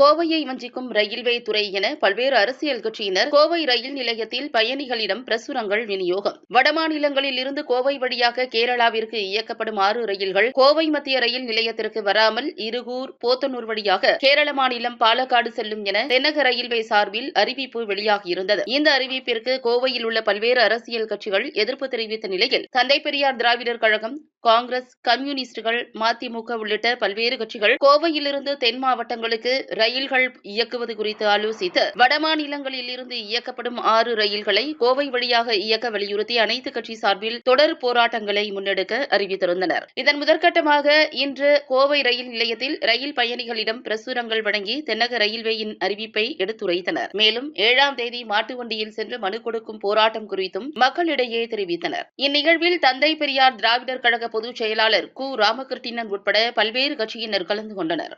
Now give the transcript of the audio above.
கோவையை வஞ்சிக்கும் ரயில்வே துறை என பல்வேறு அரசியல் கட்சியினர் கோவை ரயில் நிலையத்தில் பயணிகளிடம் பிரசுரங்கள் விநியோகம். வடமாநிலங்களில் இருந்து கோவை வழியாக கேரளாவிற்கு இயக்கப்படும் ஆறு ரயில்கள் கோவை மத்திய ரயில் நிலையத்திற்கு வராமல் இருகூர் போத்தனூர் வழியாக கேரள மாநிலம் பாலக்காடு செல்லும் என தென்னக ரயில்வே சார்பில் அறிவிப்பு வெளியாகியிருந்தது. இந்த அறிவிப்பிற்கு கோவையில் உள்ள பல்வேறு அரசியல் கட்சிகள் எதிர்ப்பு தெரிவித்த நிலையில் தந்தை பெரியார் திராவிடர் கழகம் காங்கிரஸ் கம்யூனிஸ்டுகள் மதிமுக உள்ளிட்ட பல்வேறு கட்சிகள் கோவையிலிருந்து தென் மாவட்டங்களுக்கு ரயில்கள் இயக்குவது குறித்து ஆலோசித்து வடமாநிலங்களில் இருந்து இயக்கப்படும் ஆறு ரயில்களை கோவை வழியாக இயக்க வலியுறுத்தி அனைத்து கட்சி சார்பில் தொடர் போராட்டங்களை முன்னெடுக்க அறிவித்திருந்தனர். இதன் முதற்கட்டமாக இன்று கோவை ரயில் நிலையத்தில் ரயில் பயணிகளிடம் பிரசுரங்கள் வழங்கி தென்னக ரயில்வேயின் அறிவிப்பை எடுத்துரைத்தனர். மேலும் ஏழாம் தேதி மாட்டு வண்டியில் சென்று மனு கொடுக்கும் போராட்டம் குறித்தும் மக்களிடையே தெரிவித்தனர். இந்நிகழ்வில் தந்தை பெரியார் திராவிடர் கழக பொதுச் செயலாளர் கு. ராமகிருஷ்ணன் உட்பட பல்வேறு கட்சியினர் கலந்து கொண்டனர்.